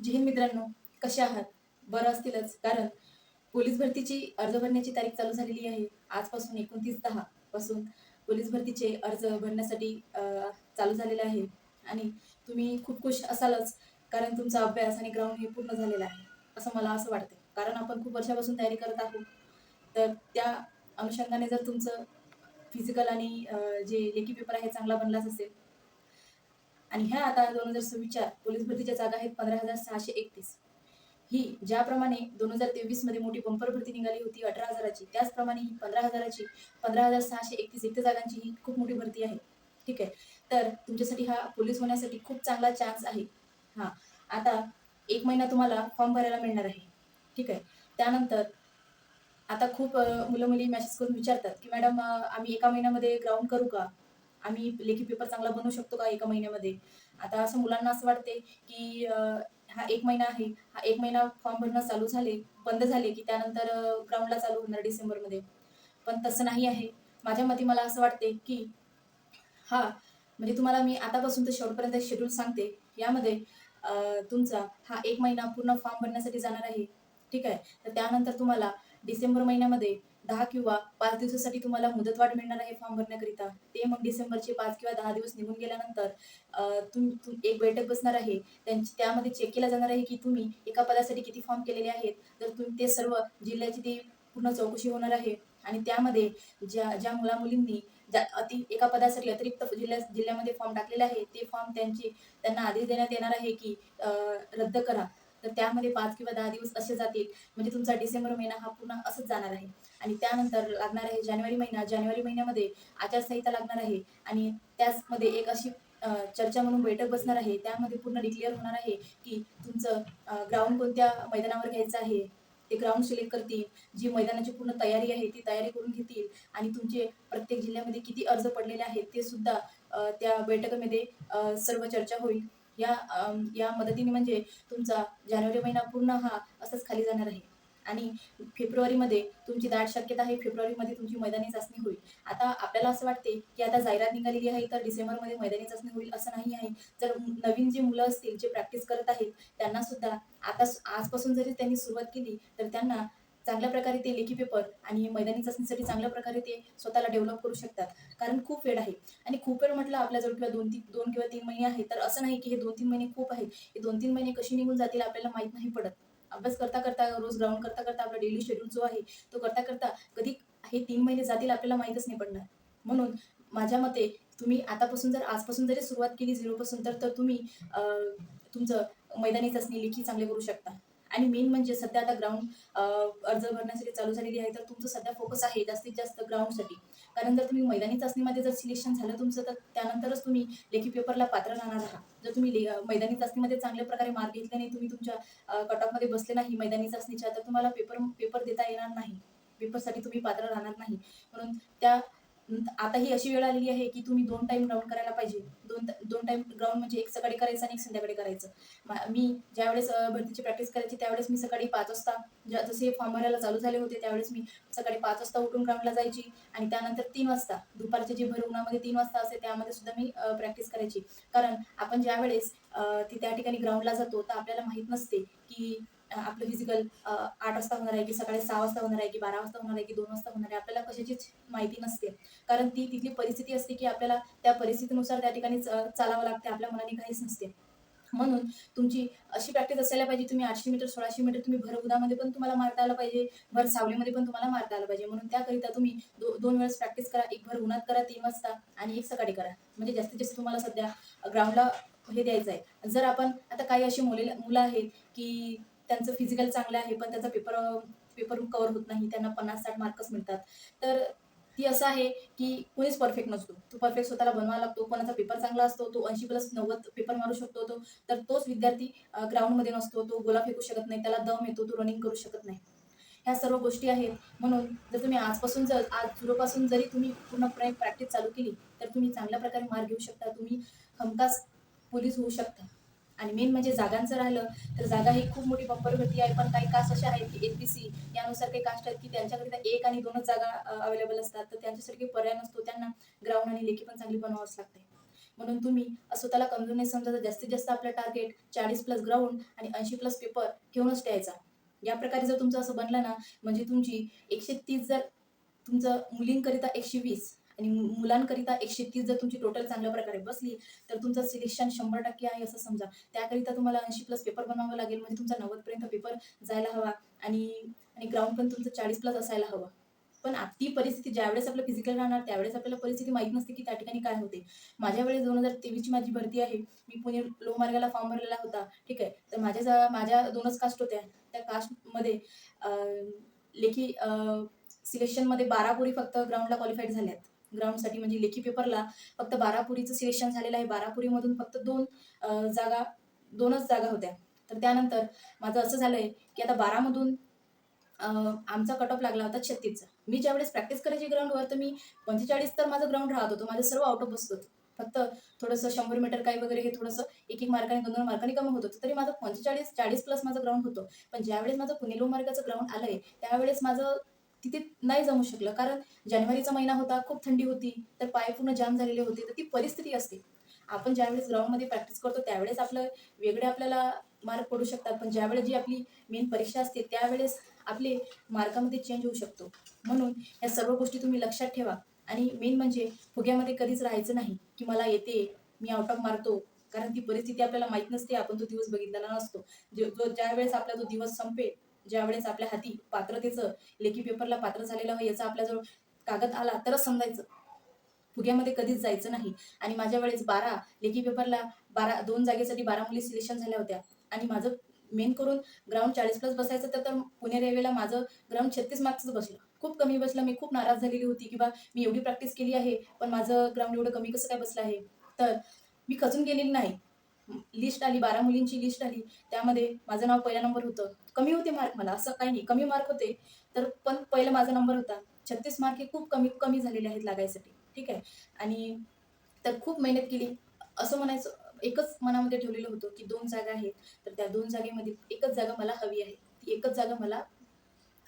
जे मित्रांनो कसे आहात? बरं असतीलच. कारण पोलीस भरतीची अर्ज भरण्याची तारीख चालू झालेली आहे. आजपासून एकोणतीस दहा पासून पोलीस भरतीचे अर्ज भरण्यासाठी चालू झालेले आहे. आणि तुम्ही खूप खुश असालच कारण तुमचा अभ्यास आणि ग्राउंड हे पूर्ण झालेला आहे असं मला असं वाटतं कारण आपण खूप वर्षापासून तयारी करत आहोत. तर त्या अनुषंगाने जर तुमचं फिजिकल आणि जे लेखी पेपर आहे चांगला बनलाच असेल आणि ह्या आता दोन हजार सव्वीसच्या पोलीस भरतीच्या जागा आहेत पंधरा हजार सहाशे एकतीस. ही ज्याप्रमाणे दोन हजार तेवीसमध्ये मोठी बंपर भरती निघाली होती अठरा हजाराची त्याचप्रमाणे ही पंधरा हजाराची पंधरा हजार सहाशे एकतीस रिक्त जागांची ही खूप मोठी भरती आहे. ठीक आहे? तर तुमच्यासाठी हा पोलीस होण्यासाठी खूप चांगला चान्स आहे. हा. आता एक महिना तुम्हाला फॉर्म भरायला मिळणार आहे. ठीक आहे? त्यानंतर आता खूप मुलं मुली मेसेज करून विचारतात की मॅडम आम्ही एका महिन्यामध्ये ग्राउंड करू का? आम्ही लेखी पेपर चांगला बनवू शकतो का एका महिन्यामध्ये? आता असं मुलांना असं वाटते की हा एक महिना आहे हा एक महिना फॉर्म भरणं चालू झाले बंद झाले की त्यानंतर ग्राउंडला चालू होणार डिसेंबरमध्ये. पण तसं नाही आहे. माझ्या मते मला असं वाटते की हा म्हणजे तुम्हाला मी आतापासून तर शेवटपर्यंत शेड्यूल सांगते. यामध्ये तुमचा हा एक महिना पूर्ण फॉर्म भरण्यासाठी जाणार आहे. ठीक आहे? तर त्यानंतर तुम्हाला डिसेंबर महिन्यामध्ये दहा किंवा पाच दिवसासाठी तुम्हाला मुदतवाढ मिळणार आहे फॉर्म भरण्याकरिता. ते मग डिसेंबरचे पाच किंवा दहा दिवस निघून गेल्यानंतर तुम तुम एक बैठक बसणार आहे. त्यांची त्यामध्ये चेक केला जाणार आहे की तुम्ही एका पदासाठी किती फॉर्म केलेले आहेत. तर तुम्ही ते सर्व जिल्ह्याची ती पूर्ण चौकशी होणार आहे. आणि त्यामध्ये ज्या ज्या मुला मुलींनी ज्या अति एका पदासाठी अतिरिक्त जिल्ह्या जिल्ह्यामध्ये फॉर्म टाकलेले आहे ते फॉर्म त्यांची त्यांना आदेश देण्यात येणार आहे की रद्द करा. तर त्यामध्ये पाच किंवा दहा दिवस असे जातील. म्हणजे तुमचा डिसेंबर महिना हा पूर्ण असंच जाणार आहे. आणि त्यानंतर लागणार आहे जानेवारी महिना. जानेवारी महिन्यामध्ये आचारसंहिता लागणार आहे. आणि त्याचमध्ये एक अशी चर्चा म्हणून बैठक बसणार आहे. त्यामध्ये पूर्ण डिक्लेअर होणार आहे की तुमचं ग्राउंड कोणत्या मैदानावर घ्यायचं आहे? ते ग्राउंड सिलेक्ट करतील. जी मैदानाची पूर्ण तयारी आहे ती तयारी करून घेतील. आणि तुमचे प्रत्येक जिल्ह्यामध्ये किती अर्ज पडलेले आहेत ते सुद्धा त्या बैठकीमध्ये सर्व चर्चा होईल. या या मदतीने म्हणजे तुमचा जानेवारी महिना पूर्ण हा असंच खाली जाणार आहे. आणि फेब्रुवारीमध्ये तुमची दाट शक्यता आहे फेब्रुवारीमध्ये तुमची मैदानी चाचणी होईल. आता आपल्याला असं वाटते की आता जाहिरात निघालेली आहे तर डिसेंबरमध्ये मैदानी चाचणी होईल असं नाही आहे. जर नवीन जे मुलं असतील जे प्रॅक्टिस करत आहेत त्यांना सुद्धा आता आजपासून जरी त्यांनी सुरुवात केली तर त्यांना चांगल्या प्रकारे ते लेखी पेपर आणि मैदानी चाचणीसाठी चांगल्या प्रकारे ते स्वतःला डेव्हलप करू शकतात. कारण खूप वेळ आहे. आणि खूप वेळ म्हटलं आपल्याजवळ किंवा दोन तीन दोन किंवा तीन महिने आहे तर असं नाही की हे दोन तीन महिने खूप आहेत. हे दोन तीन महिने कशी निघून जातील आपल्याला माहीत नाही पडत. अभ्यास करता करता रोज ग्राउंड करता करता आपला डेली शेड्यूल जो आहे तो करता करता कधी हे तीन महिने जातील आपल्याला माहीतच नाही पडणार. म्हणून माझ्या मते तुम्ही आतापासून जर आजपासून जरी सुरुवात केली झिरोपासून तर तर तुम्ही तुमचं मैदानी चाचणी लेखी चांगले करू शकता. आणि मेन म्हणजे सध्या आता ग्राउंड अर्ज भरण्यासाठी चालू झालेली आहे तर तुमचं सध्या फोकस आहे जास्तीत जास्त ग्राउंडसाठी कारण जर तुम्ही मैदानी चाचणीमध्ये जर सिलेक्शन झालं तुमचं तर त्यानंतरच तुम्ही लेखी पेपरला पात्र राहणार आहात. जर तुम्ही ले- मैदानी चाचणीमध्ये चांगल्या प्रकारे मार्क घेतले नाही तुम्ही तुमच्या कट ऑफमध्ये बसले नाही मैदानी चाचणीच्या तर तुम्हाला पेपर पेपर देता येणार नाही. पेपरसाठी तुम्ही पात्र राहणार नाही. म्हणून त्या आता ही अशी वेळ आलेली आहे की तुम्ही दोन टाइम ग्राउंड करायला पाहिजे. दोन दोन टाइम ग्राउंड म्हणजे एक सकाळी करायचं आणि एक संध्याकाळी करायचं. मी ज्यावेळेस भरतीची प्रॅक्टिस करायची त्यावेळेस मी सकाळी पाच वाजता ज्या जसे फॉर्म भरायला चालू झाले होते त्यावेळेस मी सकाळी पाच वाजता उठून ग्राउंडला जायची आणि त्यानंतर तीन वाजता दुपारचे जे भर तीन वाजता असते त्यामध्ये सुद्धा मी प्रॅक्टिस करायची. कारण आपण ज्यावेळेस ती त्या ठिकाणी ग्राउंडला जातो तर आपल्याला माहीत नसते की आपलं फिजिकल आठ वाजता होणार आहे की सकाळी सहा वाजता होणार आहे की बारा वाजता होणार आहे की दोन वाजता होणार आहे आपल्याला कशाचीच माहिती नसते. कारण ती तिथली परिस्थिती असते की आपल्याला त्या परिस्थितीनुसार त्या ठिकाणी चालावं लागते आपल्या मनाने काहीच नसते. म्हणून तुमची अशी प्रॅक्टिस असायला पाहिजे तुम्ही आठशे मीटर सोळाशे मीटर तुम्ही भर उन्हामध्ये पण तुम्हाला मारता आलं पाहिजे भर सावलीमध्ये पण तुम्हाला मारता आलं पाहिजे. म्हणून त्याकरिता तुम्ही दो दोन वेळेस प्रॅक्टिस करा एक भर उन्हात करा तीन वाजता आणि एक सकाळी करा. म्हणजे जास्तीत जास्त तुम्हाला सध्या ग्राउंडला हे द्यायचं आहे जर आपण आता काही अशी मुले मुलं आहेत की त्यांचं फिजिकल चांगलं आहे पण त्याचा पेपर पेपर कवर होत नाही त्यांना पन्नास साठ मार्कच मिळतात. तर ती असं आहे की कोणीच परफेक्ट नसतो. तो परफेक्ट स्वतःला बनवावा लागतो कोणाचा पेपर चांगला असतो तो ऐंशी प्लस नव्वद पेपर मारू शकतो तो तर तोच विद्यार्थी ग्राउंडमध्ये नसतो तो गोला फेकू शकत नाही त्याला दम येतो तो रनिंग करू शकत नाही. ह्या सर्व गोष्टी आहेत. म्हणून जर तुम्ही आजपासून जर आज झिरोपासून जरी तुम्ही पूर्णपणे प्रॅक्टिस चालू केली तर तुम्ही चांगल्या प्रकारे मार्क घेऊ शकता तुम्ही हमखास पोलीस होऊ शकता. आणि मेन म्हणजे जागांचं राहिलं तर जागा ही खूप मोठी बंपर भरती आहे. पण काही कास्ट अशा आहेत की एपीसी यानुसार काही कास्ट आहेत की त्यांच्याकरिता एक आणि दोनच जागा अवेलेबल असतात. तर त्यांच्यासाठी काही पर्याय नसतो. त्यांना ग्राउंड आणि लेखी पण चांगली बनवावंच लागते म्हणून तुम्ही स्वतःला कमजोर नाही समजा जास्तीत जास्त आपलं टार्गेट चाळीस प्लस ग्राउंड आणि ऐंशी प्लस पेपर घेऊनच द्यायचा. या प्रकारे जर तुमचं असं बनलं ना म्हणजे तुमची एकशे तीस जर तुमचं मुलींकरिता एकशे वीस आणि मुलांकरिता एकशे तीस जर तुमची टोटल चांगल्या प्रकारे बसली तर तुमचं सिलेक्शन शंभर टक्के आहे असं समजा. त्याकरिता तुम्हाला ऐंशी प्लस पेपर बनवावं लागेल म्हणजे तुमचा नव्वदपर्यंत पेपर जायला हवा आणि आणि ग्राउंड पण तुमचं चाळीस प्लस असायला हवं. पण ती परिस्थिती ज्यावेळेस आपलं फिजिकल राहणार त्यावेळेस आपल्याला परिस्थिती माहीत नसते की त्या ठिकाणी काय होते. माझ्या वेळेस दोन हजार तेवीसची माझी भरती आहे. मी पुणे लो मार्गाला फॉर्म भरलेला होता. ठीक आहे? तर माझ्या माझ्या दोनच कास्ट होत्या. त्या कास्टमध्ये लेखी सिलेक्शनमध्ये बारा पोरी फक्त ग्राउंडला क्वालिफाईड झाल्यात. ग्राउंडसाठी म्हणजे लेखी पेपरला फक्त बारापुरीचं सिलेक्शन झालेलं आहे. बारापुरीमधून फक्त दोन जागा दोनच जागा होत्या. तर त्यानंतर माझं असं झालंय की आता बारामधून आमचा कट ऑफ लागला होता छत्तीसचा. मी ज्यावेळेस प्रॅक्टिस करायची ग्राउंडवर तर मी पंचेचाळीस तर माझं ग्राउंड राहत होतो. माझं सर्व आउट ऑफ बसत होतं. फक्त थोडंसं शंभर मीटर काय वगैरे हे थोडंसं एक एक मार्काने दोन दोन मार्काने कमी होत होतं. तरी माझं पंचेचाळीस चाळीस प्लस माझं ग्राउंड होतं. पण ज्यावेळेस माझं पुणेलो मार्गाचं ग्राउंड आलंय त्यावेळेस माझं तिथे नाही जमू शकलं. कारण जानेवारीचा महिना होता खूप थंडी होती तर पाय पूर्ण जाम झालेले होते तर ती परिस्थिती असते. आपण ज्यावेळेस ग्राउंडमध्ये प्रॅक्टिस करतो त्यावेळेस आपलं वेगळे आपल्याला मार्क पडू शकतात. पण ज्यावेळेस जी आपली मेन परीक्षा असते त्यावेळेस आपले मार्कामध्ये चेंज होऊ शकतो. म्हणून या सर्व गोष्टी तुम्ही लक्षात ठेवा. आणि मेन म्हणजे फुग्यामध्ये कधीच राहायचं नाही की मला येते मी आउट ऑफ मारतो. कारण ती परिस्थिती आपल्याला माहीत नसते आपण तो दिवस बघितलेला नसतो. जो जो ज्या वेळेस आपला तो दिवस संपेल ज्या वेळेस आपल्या हाती पात्रतेचं लेखी पेपरला पात्र झालेलं हो याचा आपल्याजवळ कागद आला तरच समजायचं. फुग्यामध्ये कधीच जायचं नाही. आणि माझ्या वेळेस बारा लेखी पेपरला बारा दोन जागेसाठी बारा मुली सिलेक्शन झाल्या होत्या. आणि माझं मेन करून ग्राउंड चाळीस प्लस बसायचं तर तर पुणे रेल्वेला माझं ग्राउंड छत्तीस मार्क्सच बसलं. खूप कमी बसलं मी खूप नाराज झालेली होती की बा मी एवढी प्रॅक्टिस केली आहे पण माझं ग्राउंड एवढं कमी कसं काय बसलं आहे? तर मी खचून गेलेली नाही. लिस्ट आली बारा मुलींची लिस्ट आली. त्यामध्ये माझं नाव पहिला नंबर होतं. कमी होते मार्क मला असं काही नाही. कमी मार्क होते. तर पण पहिला माझा नंबर होता. छत्तीस मार्क हे खूप कमी कमी झालेले आहेत लागायसाठी. ठीक आहे? आणि तर खूप मेहनत केली. असं म्हणायचं एकच मनामध्ये ठेवलेलं होतं की दोन जागा आहेत. तर त्या दोन जागेमध्ये एकच जागा मला हवी आहे. ती एकच जागा मला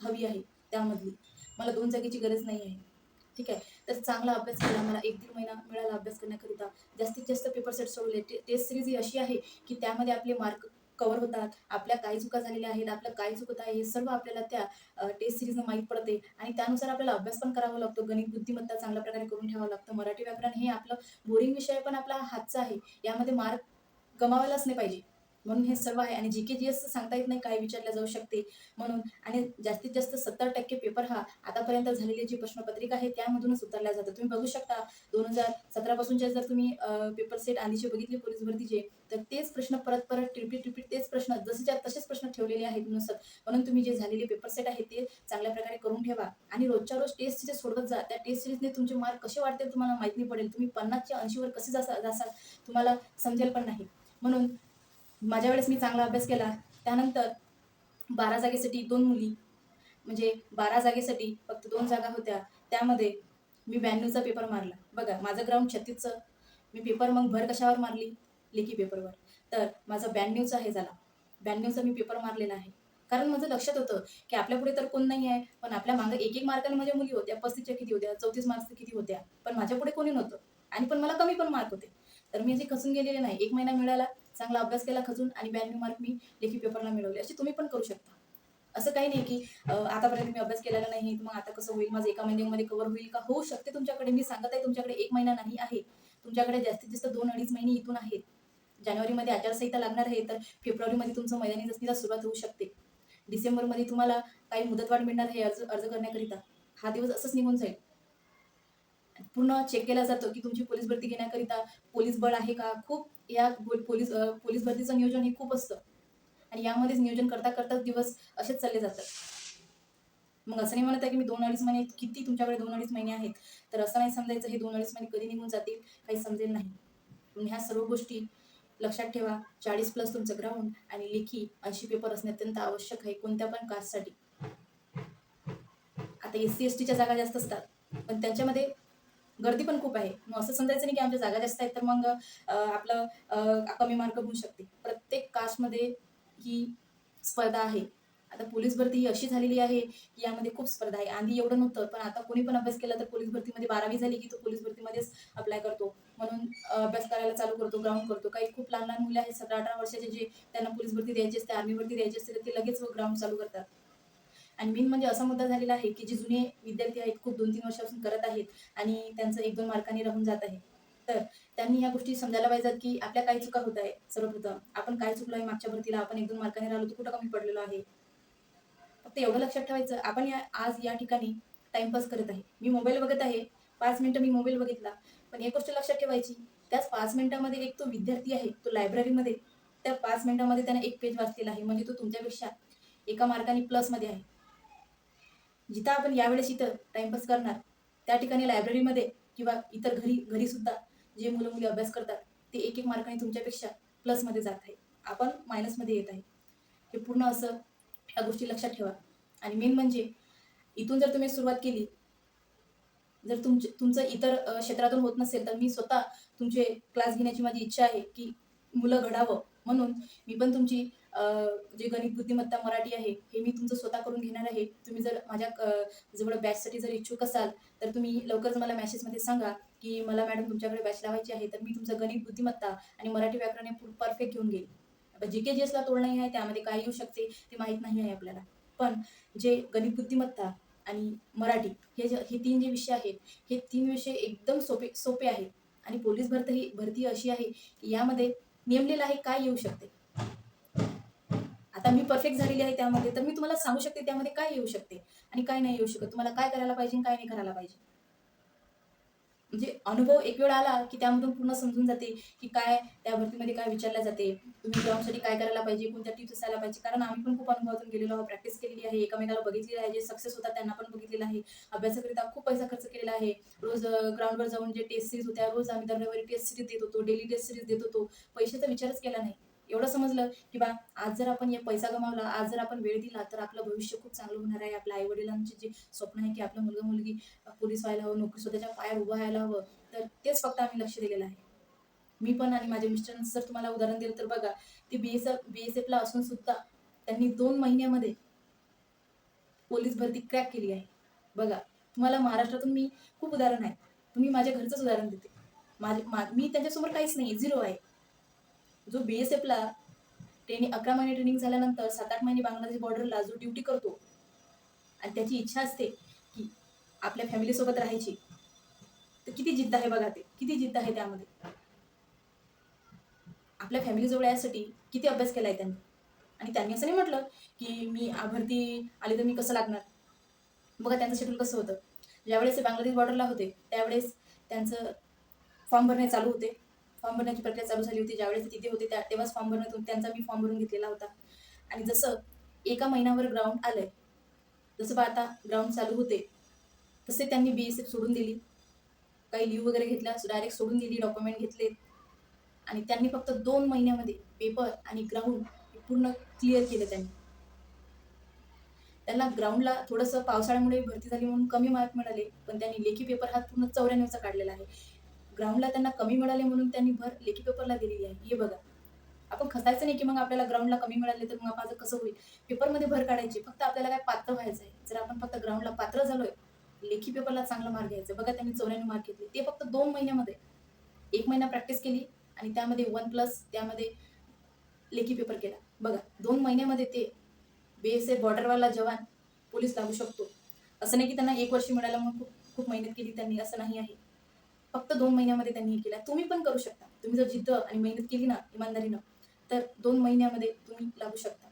हवी आहे त्यामधली. मला दोन जागेची गरज नाही आहे. ठीक आहे? तर चांगला अभ्यास केला. मला एक दीड महिना मिळाला अभ्यास करण्याकरिता. जास्तीत जास्त पेपर सेट सोडवले. टेस्ट सिरीज ही अशी आहे की त्यामध्ये आपले मार्क कवर होतात. आपल्या काय चुका झालेल्या आहेत. आपलं काय चुकत आहे. हे सर्व आपल्याला त्या टेस्ट सिरीजनं माहीत पडते. आणि त्यानुसार आपल्याला अभ्यास पण करावा लागतो. गणित बुद्धिमत्ता चांगल्या प्रकारे करून ठेवावं लागतं. मराठी व्याकरण हे आपलं बोरिंग विषय पण आपला हातचा आहे. यामध्ये मार्क गमावायलाच नाही पाहिजे. म्हणून हे सर्व आहे. आणि जी के जी एस सांगता येत नाही काय विचारल्या जाऊ शकते म्हणून. आणि जास्तीत जास्त सत्तर टक्के पेपर हा आतापर्यंत झालेली जी प्रश्नपत्रिका आहे त्यामधूनच उतरल्या जातं तुम्ही बघू शकता दोन हजार सतरापासूनचे जर तुम्ही पेपर सेट आधीचे बघितले पोलीस भरतीचे तर तेच प्रश्न परत परत रिपीट रिपीट तेच प्रश्न जसेच्या तसेच प्रश्न ठेवलेले आहेत नुसार म्हणून तुम्ही जे झालेले पेपर सेट आहे ते चांगल्या प्रकारे करून ठेवा. आणि रोजच्या रोज टेस्ट जे सोडवत जा. त्या टेस्ट सिरीजने तुमचे मार्क कसे वाढते तुम्हाला माहिती नाही पडेल. तुम्ही पन्नासच्या ऐंशीवर कसे जासा जासाल तुम्हाला समजेल पण नाही. म्हणून माझ्या वेळेस मी चांगला अभ्यास केला. त्यानंतर बारा जागेसाठी दोन मुली म्हणजे बारा जागेसाठी फक्त दोन जागा होत्या. त्यामध्ये मी ब्याण्णवचा पेपर मारला. बघा माझं ग्राउंड छत्तीसचं. मी पेपर मग भर कशावर मारली? लेखी पेपरवर तर माझा ब्याण्णवचा हे झाला. ब्याण्णवचा मी पेपर मारलेला आहे. कारण माझं लक्षात होतं की आपल्या पुढे तर कोण नाही आहे पण आपल्या मागं एक एक मार्काने माझ्या मुली होत्या. पस्तीसच्या किती होत्या? चौतीस मार्क्सच्या किती होत्या? पण माझ्या पुढे कोणी नव्हतं. आणि पण मला कमी पण मार्क होते. तर मी जे खचून गेलेले नाही एक महिना मिळाला. चांगला अभ्यास केला खचून आणि ब्याण्णव मार्क मी लेखी पेपरला मिळवले. असे तुम्ही पण करू शकता. असं काही नाही की आतापर्यंत मी अभ्यास केलेला नाही मग आता कसं होईल माझं एका महिन्यामध्ये कव्हर होईल का? होऊ शकते तुमच्याकडे. मी सांगत आहे तुमच्याकडे एक महिना नाही आहे. तुमच्याकडे जास्तीत जास्त दोन अडीच महिने इथून आहेत. जानेवारीमध्ये आचारसंहिता लागणार आहे तर फेब्रुवारीमध्ये तुमचं मैदानी चाचणीला सुरुवात होऊ शकते. डिसेंबरमध्ये तुम्हाला काही मुदतवाढ मिळणार आहे अर्ज अर्ज करण्याकरिता. हा दिवस असंच निघून जाईल. पूर्ण चेक केला जातो की तुमची पोलीस भरती घेण्याकरिता पोलीस बळ आहे का? खूप या पोलीस पोलीस भरतीचं नियोजन हे खूप असतं. आणि यामध्येच नियोजन करता करता दिवस असेच चालले जातात. मग असं नाही म्हणत आहे की मी दोन अडीच महिने किती तुमच्याकडे दोन अडीच महिने आहेत? तर असं नाही समजायचं हे दोन अडीच महिने कधी निघून जातील काही समजेल नाही. ह्या सर्व गोष्टी लक्षात ठेवा. चाळीस प्लस तुमचं ग्राउंड आणि लेखी ऐंशी पेपर असणे अत्यंत आवश्यक आहे कोणत्या पण कास्टसाठी. आता एस सी एस टीच्या जागा जास्त असतात. पण त्यांच्यामध्ये गर्दी पण खूप आहे. मग असं समजायचं नाही की आमच्या जागा जास्त आहेत तर मग आपलं कमी मार्क होऊ शकते. प्रत्येक कास्टमध्ये ही स्पर्धा आहे. आता पोलीस भरती ही अशी झालेली आहे की यामध्ये खूप स्पर्धा आहे. आधी एवढं नव्हतं पण आता कोणी पण अभ्यास केला तर पोलीस भरतीमध्ये बारावी झाली की तो पोलीस भरतीमध्येच अप्लाय करतो. म्हणून अभ्यास करायला चालू करतो ग्राउंड करतो. काही खूप लहान लहान मुले आहेत सतरा अठरा वर्षाचे जे त्यांना पोलीस भरती द्यायची असते आर्मी भरती द्यायची असते तर ते लगेच ग्राउंड चालू करतात. आणि मेन म्हणजे असा मुद्दा झालेला आहे की जे जुने विद्यार्थी आहेत खूप दोन तीन वर्षापासून करत आहेत आणि त्यांचं एक दोन मार्कांनी राहून जात आहे. तर त्यांनी या गोष्टी समजायला पाहिजेत की आपल्या काय चुका होत आहे सर्वप्रथम? आपण काय चुकलो आहे मागच्या भरतीला? आपण एक दोन मार्काने राहिलो तर कुठं कमी पडलेलो आहे? फक्त एवढं लक्षात ठेवायचं आपण या आज या ठिकाणी टाइमपास करत आहे. मी मोबाईल बघत आहे पाच मिनिटं मी मोबाईल बघितला पण एक गोष्ट लक्षात ठेवायची त्याच पाच मिनिटामध्ये एक तो विद्यार्थी आहे तो लायब्ररीमध्ये त्या पाच मिनिटामध्ये त्याने एक पेज वाचलेला आहे म्हणजे तो तुमच्यापेक्षा एका मार्काने प्लसमध्ये आहे. जिथं आपण यावेळेस इथं टाइमपास करणार त्या ठिकाणी लायब्ररीमध्ये किंवा इतर घरी घरी सुद्धा जे मुलं मुली अभ्यास करतात ते एक एक मार्काने तुमच्यापेक्षा प्लसमध्ये जात आहे. आपण मायनसमध्ये येत आहे. हे पूर्ण असं ह्या गोष्टी लक्षात ठेवा. आणि मेन म्हणजे इथून जर तुम्ही सुरुवात केली जर तुमचे तुमचं इतर क्षेत्रातून होत नसेल तर मी स्वतः तुमचे क्लास घेण्याची माझी इच्छा आहे की मुलं घडावं. म्हणून मी पण तुमची जे गणित बुद्धिमत्ता मराठी आहे हे मी तुमचं स्वतः करून घेणार आहे. तुम्ही जर माझ्या जवळ बॅचसाठी जर इच्छुक असाल तर तुम्ही लवकरच मला मॅसेजमध्ये सांगा की मला मॅडम तुमच्याकडे बॅच लावायची आहे तर मी तुमचं गणित बुद्धिमत्ता आणि मराठी व्याकरण हे परफेक्ट घेऊन घेईल जी के जी एसला तोड नाही आहे त्यामध्ये काय येऊ शकते ते माहीत नाही आहे आपल्याला. पण जे गणित बुद्धिमत्ता आणि मराठी हे जे हे तीन जे विषय आहेत हे तीन विषय एकदम सोपे सोपे आहेत. आणि पोलीस भरती ही भरती अशी आहे की यामध्ये नेमलेलं आहे काय येऊ शकते? आता मी परफेक्ट झालेली आहे त्यामध्ये तर मी तुम्हाला सांगू शकते त्यामध्ये काय येऊ शकते आणि काय नाही येऊ शकत. तुम्हाला काय करायला पाहिजे काय नाही करायला पाहिजे. म्हणजे अनुभव एक वेळ आला की त्यामधून पूर्ण समजून जाते की काय त्या भरतीमध्ये काय विचारल्या जाते. तुम्ही जॉबसाठी काय करायला पाहिजे कोणत्या टिप्स असायला पाहिजे? कारण आम्ही पण खूप अनुभवातून गेलेलो आहोत प्रॅक्टिस केलेली आहे एकामेकाला बघितलेली आहे जे सक्सेस होतात त्यांना पण बघितलेलं आहे. अभ्यासाकरिता खूप पैसा खर्च केलेला आहे. रोज ग्राउंडवर जाऊन जे टेस्ट सिरीज होत्या रोज आम्ही दरवेळी टेस्ट सिरीज देत होतो डेली टेस्ट सिरीज देत होतो. पैशाचा विचारच केला नाही. एवढं समजलं की बा आज जर आपण पैसा गमावला आज जर आपण वेळ दिला तर आपलं भविष्य खूप चांगलं होणार आहे. आपल्या आई वडिलांचे जे स्वप्न आहे की आपलं मुलगा मुलगी पोलीस व्हायला हवं नोकरी स्वतःच्या पायावर उभं व्हायला हवं तर तेच फक्त आम्ही लक्ष दिलेलं आहे. मी पण आणि माझ्या मिस्टरांचं जर तुम्हाला उदाहरण दिलं तर बघा ते B S F B S एफला असून सुद्धा त्यांनी दोन महिन्यामध्ये पोलीस भरती क्रॅक केली आहे. बघा तुम्हाला महाराष्ट्रातून मी खूप उदाहरण आहे. तुम्ही माझ्या घरचंच उदाहरण देते. माझे मी त्यांच्यासमोर काहीच नाही झिरो आहे. जो बी एस एफला ट्रेनिंग अकरा महिने ट्रेनिंग झाल्यानंतर सात आठ महिने बांगलादेश बॉर्डरला जो ड्युटी करतो आणि त्याची इच्छा असते की आपल्या फॅमिलीसोबत राहायची तर किती जिद्द आहे बघा ते किती जिद्द आहे त्यामध्ये. आपल्या फॅमिलीजवळ यासाठी किती अभ्यास केला आहे त्यांनी? आणि त्यांनी असं नाही म्हटलं की मी आ- भरती आली तर मी कसं लागणार? बघा त्यांचं शेड्यूल कसं होतं. ज्यावेळेस ते बांगलादेश बॉर्डरला होते त्यावेळेस त्यांचं फॉर्म भरणे चालू होते. फॉर्म भरण्याची प्रक्रिया चालू झाली होती. ज्यावेळेस तिथे होते त्या तेव्हाच फॉर्म भरणं त्यांचा मी फॉर्म भरून घेतलेला होता. आणि जसं एका महिन्यावर ग्राउंड आलंय जसं बा आता ग्राउंड चालू होते तसे त्यांनी बी एस एफ सोडून दिली. काही लिव्ह वगैरे घेतल्या डायरेक्ट सोडून दिली डॉक्युमेंट घेतले. आणि त्यांनी फक्त दोन महिन्यामध्ये पेपर आणि ग्राउंड पूर्ण क्लिअर केलं त्यांनी. त्यांना ग्राउंडला थोडंसं पावसाळ्यामुळे भरती झाली म्हणून कमी मार्क मिळाले पण त्यांनी लेखी पेपर हा पूर्ण चौऱ्याण्णवचा काढलेला आहे. ग्राउंडला त्यांना कमी मिळाले म्हणून त्यांनी भर लेखी पेपरला दिलेली आहे. हे बघा. आपण खसायचं नाही की मग आपल्याला ग्राउंडला कमी मिळाले तर मग माझं कसं होईल? पेपरमध्ये भर काढायची. फक्त आपल्याला काय पात्र व्हायचं आहे जर आपण फक्त ग्राउंडला पात्र झालोय लेखी पेपरला चांगला मार्क घ्यायचा बघा त्यांनी चौऱ्याण्णव मार्क घेतले. ते फक्त दोन महिन्यामध्ये. एक महिना प्रॅक्टिस केली आणि त्यामध्ये वन प्लस त्यामध्ये लेखी पेपर केला. बघा दोन महिन्यामध्ये ते बी एस एफ बॉर्डरवाला जवान पोलीस लागू शकतो. असं नाही की त्यांना एक वर्ष मिळालं म्हणून खूप खूप मेहनत केली त्यांनी. असं नाही आहे. फक्त दोन महिन्यामध्ये त्यांनी हे केलं. तुम्ही पण करू शकता. तुम्ही जर जिद्द आणि मेहनत केली ना इमानदारीनं तर दोन महिन्यामध्ये तुम्ही लागू शकता.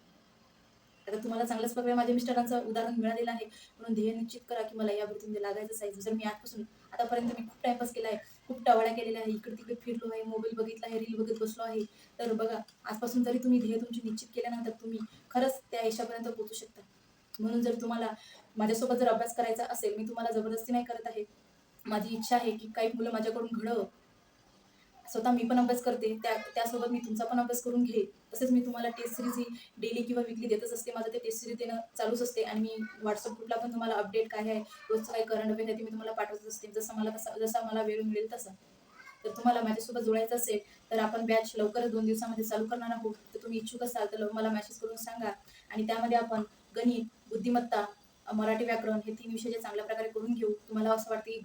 आता तुम्हाला चांगल्याच प्रकारे माझ्या मिस्टरांचं उदाहरण मिळालेलं आहे. म्हणून ध्येय निश्चित करा की मला या वृत्तीमध्ये म्हणजे लागायचं आहे जर मी आजपासून आतापर्यंत मी खूप टाइमपास केला आहे. खूप टवाळ्या केलेल्या आहे. इकडे तिकडे फिरलो आहे. मोबाईल बघितला आहे. रील बघत बसलो आहे. तर बघा आजपासून जरी तुम्ही ध्येय तुमची निश्चित केल्यानंतर तुम्ही खरंच त्या यशापर्यंत पोहोचू शकता. म्हणून जर तुम्हाला माझ्यासोबत जर अभ्यास करायचा असेल मी तुम्हाला जबरदस्ती नाही करत आहे. माझी इच्छा आहे की काही मुलं माझ्याकडून घडव. स्वतः मी पण अभ्यास करते. त्या त्यासोबत मी तुमचा पण अभ्यास करून घेईन तसेच मी तुम्हाला टेस्ट सिरीज ही डेली किंवा विकली देतच असते. माझं ते टेस्ट सिरीज देणं चालूच असते. आणि मी व्हॉट्सअप ग्रुपला पण तुम्हाला अपडेट काय आहे रोजचं काय करंट अफेअर आहे ते मी तुम्हाला पाठवत असते. जसं मला तसा जसा मला वेळ मिळेल तसा. तर तुम्हाला माझ्यासोबत जोडायचं असेल तर आपण बॅच लवकरच दोन दिवसामध्ये चालू करणार आहोत. तर तुम्ही इच्छुक असाल तर मला मॅसेज करून सांगा. आणि त्यामध्ये आपण गणित बुद्धिमत्ता मराठी व्याकरण हे तीन विषय जे चांगल्या प्रकारे करून घेऊ तुम्हाला असं वाटतं की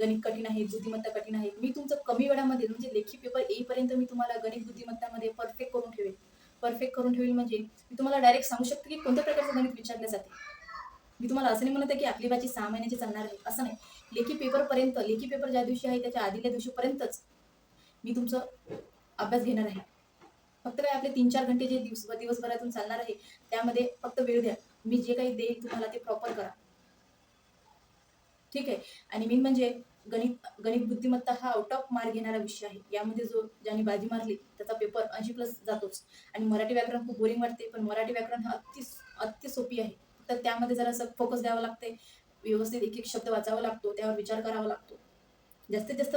गणित कठीण आहे बुद्धिमत्ता कठीण आहे मी तुमचं कमी वेळामध्ये म्हणजे लेखी पेपर येईपर्यंत मी तुम्हाला गणित बुद्धिमत्तामध्ये परफेक्ट करून ठेवेल. परफेक्ट करून ठेवेल म्हणजे मी तुम्हाला डायरेक्ट सांगू शकते की कोणत्या प्रकारचं गणित विचारले जाते. मी तुम्हाला असं नाही म्हणत आहे की आपली भाजी सहा महिन्याची चालणार आहे असं नाही. लेखी पेपरपर्यंत लेखी पेपर ज्या दिवशी आहे त्याच्या आधील्या दिवशीपर्यंतच मी तुमचं अभ्यास घेणार आहे. फक्त काय आपले तीन चार घंटे जे दिवस दिवसभरातून चालणार आहे त्यामध्ये फक्त वेळ द्या. मी जे काही देईल तुम्हाला ते प्रॉपर करा. ठीक आहे? आणि मेन म्हणजे गणित गणित बुद्धिमत्ता हा आउट ऑफ मार्क घेणारा विषय आहे. यामध्ये जो ज्याने बाजी मारली त्याचा पेपर ऐंशी प्लस जातोच. आणि मराठी व्याकरण खूप बोरिंग वाटते पण मराठी व्याकरण हा अति अति सोपी आहे. तर त्यामध्ये जरासं फोकस द्यावं लागते. व्यवस्थित एक एक शब्द वाचावा लागतो त्यावर विचार करावा लागतो. जास्तीत जास्त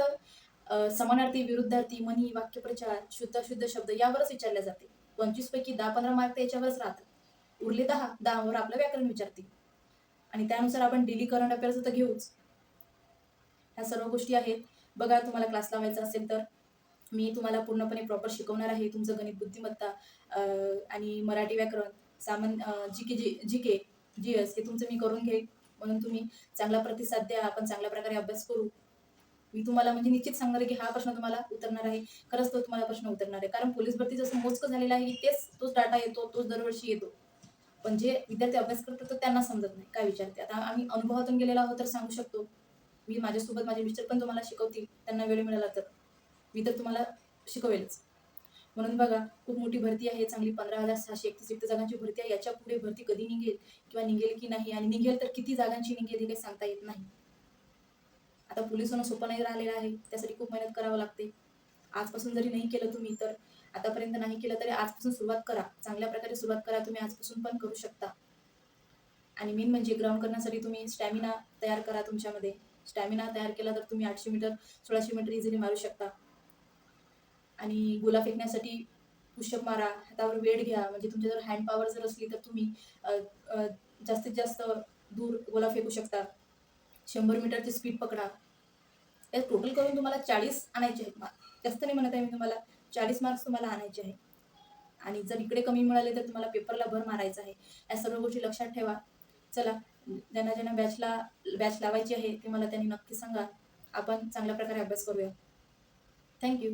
समानार्थी विरुद्धार्थी म्हणी वाक्यप्रचार शुद्ध शुद्ध शब्द यावरच विचारले जाते. पंचवीस पैकी दहा पंधरा मार्क तर याच्यावरच राहतात. उरले दहा दहावर आपलं व्याकरण विचारते आणि त्यानुसार आपण डेली करंट अफेअर्स तर घेऊच. ह्या सर्व गोष्टी आहेत. बघा तुम्हाला क्लास लावायचा असेल तर मी तुम्हाला पूर्णपणे प्रॉपर शिकवणार आहे. तुमचं गणित बुद्धिमत्ता आणि मराठी व्याकरण सामान जी के जी जी के जी एस हे तुमचं मी करून घेईन. म्हणून तुम्ही चांगला प्रतिसाद द्या. आपण चांगल्या प्रकारे अभ्यास करू. मी तुम्हाला म्हणजे निश्चित सांगणार आहे की हा प्रश्न तुम्हाला उतरणार आहे. खरंच तो तुम्हाला प्रश्न उतरणार आहे. कारण पोलीस भरती जसं मोजकं झालेला आहे की तेच तोच डाटा येतो तोच दरवर्षी येतो. पण जे विद्यार्थी अभ्यास करतात तर त्यांना समजत नाही. काय विचारते? आता आम्ही अनुभवातून गेलेला आहोत तर सांगू शकतो. मी माझ्यासोबत माझे मिस्टर पण तुम्हाला शिकवतील. त्यांना वेळ मिळाला तर. मी तर तुम्हाला शिकवेलच. म्हणून बघा खूप मोठी भरती आहे चांगली पंधरा हजार सहाशे एकतीस रिक्त जागांची भरती आहे. याच्यापुढे भरती कधी निघेल किंवा निघेल की नाही आणि निघेल तर किती जागांची निघेल हे काही सांगता येत नाही. आता पोलीस होणं सोपं नाही राहिलेलं आहे. त्यासाठी खूप मेहनत करावं लागते. आजपासून जरी नाही केलं तुम्ही तर आतापर्यंत नाही केलं तरी आजपासून सुरुवात करा. चांगल्या प्रकारे सुरुवात करा. तुम्ही आजपासून पण करू शकता. आणि मेन म्हणजे ग्राउंड करण्यासाठी तुम्ही स्टॅमिना तयार करा तुमच्यामध्ये. स्टॅमिना तयार केला तर तुम्ही आठशे मीटर सोळाशे मीटर इझिली मारू शकता. आणि गोला फेकण्यासाठी पुशअप मारा. हातावर वेळ घ्या. म्हणजे तुमच्या जर हँड पॉवर जर असली तर तुम्ही जास्तीत जास्त दूर गोला फेकू शकता. शंभर मीटरची स्पीड पकडा. या टोटल करून तुम्हाला चाळीस आणायचे आहेत. जास्त नाही म्हणत आहे मी तुम्हाला. चाळीस मार्क्स तुम्हाला आणायचे आहे आणि जर इकडे कमी मिळाले तर तुम्हाला पेपरला भर मारायचा आहे. या सर्व गोष्टी लक्षात ठेवा. चला ज्यांना ज्यांना बॅचला बॅच लावायची आहे ते मला त्यांनी नक्की सांगा. आपण चांगल्या प्रकारे अभ्यास करूया. थँक्यू